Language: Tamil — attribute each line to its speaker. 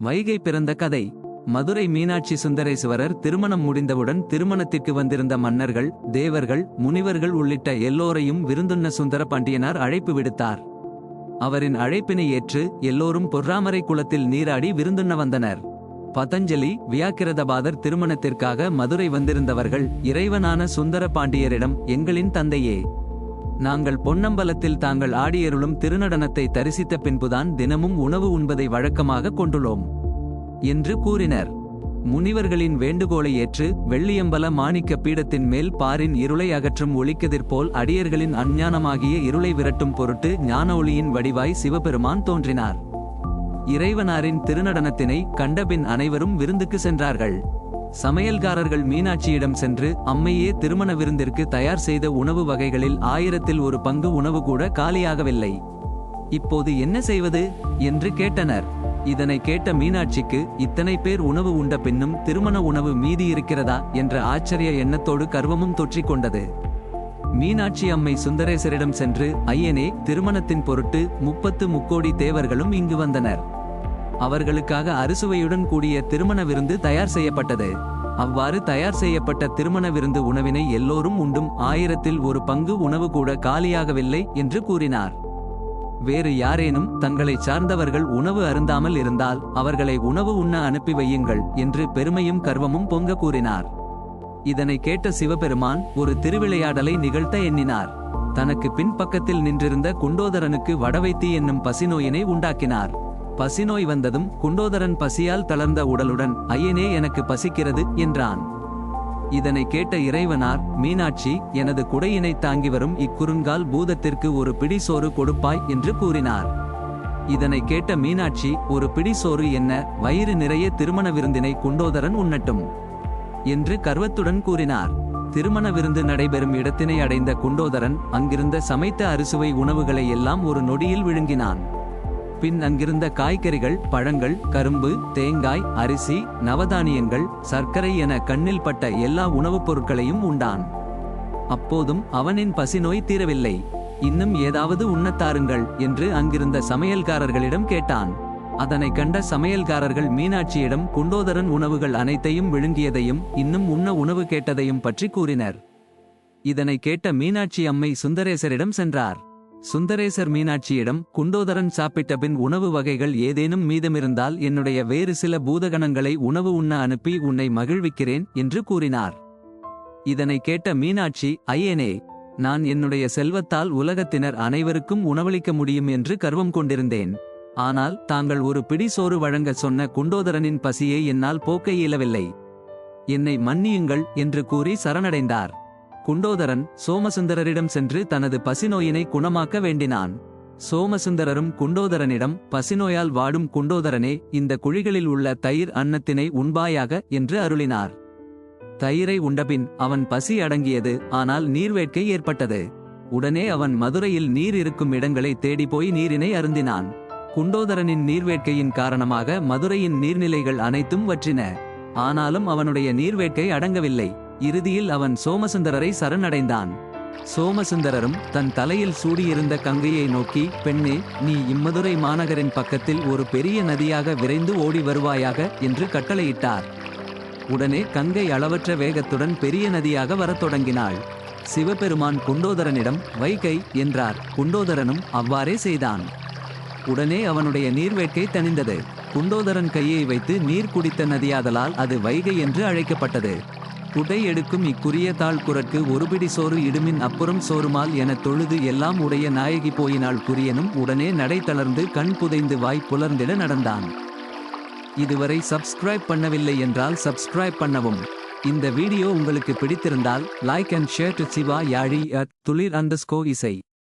Speaker 1: வைகை பிறந்த கதை. மதுரை மீனாட்சி சுந்தரேசுவரர் திருமணம் முடிந்தவுடன் திருமணத்திற்கு வந்திருந்த மன்னர்கள் தேவர்கள் முனிவர்கள் உள்ளிட்ட எல்லோரையும் விருந்துண்ண சுந்தர பாண்டியனார் அழைப்பு விடுத்தார். அவரின் அழைப்பினை ஏற்று எல்லோரும் பொறாமரை குளத்தில் நீராடி விருந்துண்ண வந்தனர். பதஞ்சலி வியாக்கிரதபாதர் திருமணத்திற்காக மதுரை வந்திருந்தவர்கள் இறைவனான சுந்தர பாண்டியரிடம் எங்களின் தந்தையே நாங்கள் பொன்னம்பலத்தில் தாங்கள் ஆடியருளும் திருநடனத்தை தரிசித்த பின்புதான் தினமும் உணவு உண்பதை வழக்கமாக கொண்டுள்ளோம் என்று கூறினர். முனிவர்களின் வேண்டுகோளை ஏற்று வெள்ளியம்பல மாணிக்க பீடத்தின் மேல் பாரின் இருளை அகற்றும் ஒளிக்கதிர்போல் அடியர்களின் அஞ்ஞானமாகிய இருளை விரட்டும் பொருட்டு ஞான ஒளியின் வடிவாய் சிவபெருமான் தோன்றினார். இறைவனாரின் திருநடனத்தினை கண்டபின் அனைவரும் விருந்துக்கு சென்றார்கள். சமையல்காரர்கள் மீனாட்சியிடம் சென்று அம்மையே திருமண விருந்திற்கு தயார் செய்த உணவு வகைகளில் ஆயிரத்தில் ஒரு பங்கு உணவு கூட காலியாகவில்லை. இப்போது என்ன செய்வது? என்று கேட்டனர். இதனை கேட்ட மீனாட்சிக்கு இத்தனை பேர் உணவு உண்ட பின்னும் திருமண உணவு மீதி இருக்கிறதா? என்ற ஆச்சரிய எண்ணத்தோடு கர்வமும் தொற்றிக் கொண்டது. மீனாட்சி அம்மை சுந்தரேசரிடம் சென்று ஐயனே திருமணத்தின் பொருட்டு முப்பத்து முக்கோடி தேவர்களும் இங்கு வந்தனர். அவர்களுக்காக அறுசுவையுடன் கூடிய திருமண விருந்து தயார் செய்யப்பட்டது. அவ்வாறு தயார் செய்யப்பட்ட திருமண விருந்து உணவினை எல்லோரும் உண்டும் ஆயிரத்தில் ஒரு பங்கு உணவு கூட காலியாகவில்லை என்று கூறினார். வேறு யாரேனும் தங்களை சார்ந்தவர்கள் உணவு அருந்தாமல் இருந்தால் அவர்களை உணவு உண்ண அனுப்பி வையுங்கள் என்று பெருமையும் கர்வமும் பொங்க கூறினார். இதனை கேட்ட சிவபெருமான் ஒரு திருவிளையாடலை நிகழ்த்த எண்ணினார். தனக்கு பின்பக்கத்தில் நின்றிருந்த குண்டோதரனுக்கு வடவைத்தி என்னும் பசிநோயினை உண்டாக்கினார். பசிநோய் வந்ததும் குண்டோதரன் பசியால் தளர்ந்த உடலுடன் ஐயனே எனக்கு பசிக்கிறது என்றான். இதனை கேட்ட இறைவனார் மீனாட்சி எனது குடையினை தாங்கி வரும் இக்குறுங்கால் பூதத்திற்கு ஒரு பிடிசோறு கொடுப்பாய் என்று கூறினார். இதனை கேட்ட மீனாட்சி ஒரு பிடிசோறு என்ன? வயிறு நிறைய திருமண விருந்தினை குண்டோதரன் உண்ணட்டும் என்று கர்வத்துடன் கூறினார். திருமண விருந்து நடைபெறும் இடத்தினை அடைந்த குண்டோதரன் அங்கிருந்த சமைத்த அறுசுவை உணவுகளை எல்லாம் ஒரு நொடியில் விழுங்கினான். பின் அங்கிருந்த காய்கறிகள் பழங்கள் கரும்பு தேங்காய் அரிசி நவதானியங்கள் சர்க்கரை என கண்ணில் பட்ட எல்லா உணவுப் பொருட்களையும் உண்டான். அப்போதும் அவனின் பசிநோய் தீரவில்லை. இன்னும் ஏதாவது உண்ணத்தாருங்கள் என்று அங்கிருந்த சமையல்காரர்களிடம் கேட்டான். அதனை கண்ட சமையல்காரர்கள் மீனாட்சியிடம் குண்டோதரன் உணவுகள் அனைத்தையும் விழுங்கியதையும் இன்னும் உண்ண உணவு கேட்டதையும் பற்றி கூறினர். இதனை கேட்ட மீனாட்சி அம்மை சுந்தரேசரிடம் சென்றார். சுந்தரேசர் மீனாட்சியிடம் குண்டோதரன் சாப்பிட்ட பின் உணவு வகைகள் ஏதேனும் மீதமிருந்தால் என்னுடைய வேறு சில பூதகணங்களை உணவு உண்ண அனுப்பி உன்னை மகிழ்விக்கிறேன் என்று கூறினார். இதனை கேட்ட மீனாட்சி ஐயனே நான் என்னுடைய செல்வத்தால் உலகத்தினர் அனைவருக்கும் உணவளிக்க முடியும் என்று கர்வம் கொண்டிருந்தேன். ஆனால் தாங்கள் ஒரு பிடி சோறு வழங்க சொன்ன குண்டோதரனின் பசியை என்னால் போக்க இயலவில்லை. என்னை மன்னியுங்கள் என்று கூறி சரணடைந்தார். குண்டோதரன் சோமசுந்தரரிடம் சென்று தனது பசிநோயினை குணமாக்க வேண்டினான். சோமசுந்தரரும் குண்டோதரனிடம் பசிநோயால் வாடும் குண்டோதரனே இந்த குழிகளில் உள்ள தயிர் அன்னத்தினை உண்பாயாக என்று அருளினார். தயிரை உண்டபின் அவன் பசி அடங்கியது ஆனால் நீர்வேட்கை ஏற்பட்டது. உடனே அவன் மதுரையில் நீர் இருக்கும் இடங்களை தேடி போய் நீரினை அருந்தினான். குண்டோதரனின் நீர்வேட்கையின் காரணமாக மதுரையின் நீர்நிலைகள் அனைத்தும் வற்றின. ஆனாலும் அவனுடைய நீர்வேட்கை அடங்கவில்லை. இறுதியில் அவன் சோமசுந்தரரை சரணடைந்தான். சோமசுந்தரரும் தன் தலையில் சூடியிருந்த கங்கையை நோக்கி பெண்ணே நீ இம்மதுரை மாநகரின் பக்கத்தில் ஒரு பெரிய நதியாக விரைந்து ஓடி வருவாயாக? என்று கட்டளையிட்டார். உடனே கங்கை அளவற்ற வேகத்துடன் பெரிய நதியாக வரத் தொடங்கினாள். சிவபெருமான் குண்டோதரனிடம் வைகை என்றார். குண்டோதரனும் அவ்வாறே செய்தான். உடனே அவனுடைய நீர்வேட்கை தணிந்தது. குண்டோதரன் கையை வைத்து நீர் குடித்த நதியாதலால் அது வைகை என்று அழைக்கப்பட்டது. குடை எடுக்கும் இக்குரிய தாழ் குரற்கு ஒருபிடி சோறு இடுமின் அப்புறம் சோறுமால் என தொழுது எல்லாம் உடைய நாயகி போயினால் குரியனும் உடனே நடை தளர்ந்து கண் புதைந்து வாய் புலர்ந்திட நடந்தான். இதுவரை சப்ஸ்கிரைப் பண்ணவில்லை என்றால் சப்ஸ்கிரைப் பண்ணவும். இந்த வீடியோ உங்களுக்கு பிடித்திருந்தால் like and share to Siva Yazhi at Thulir அண்டர்ஸ்கோ இசை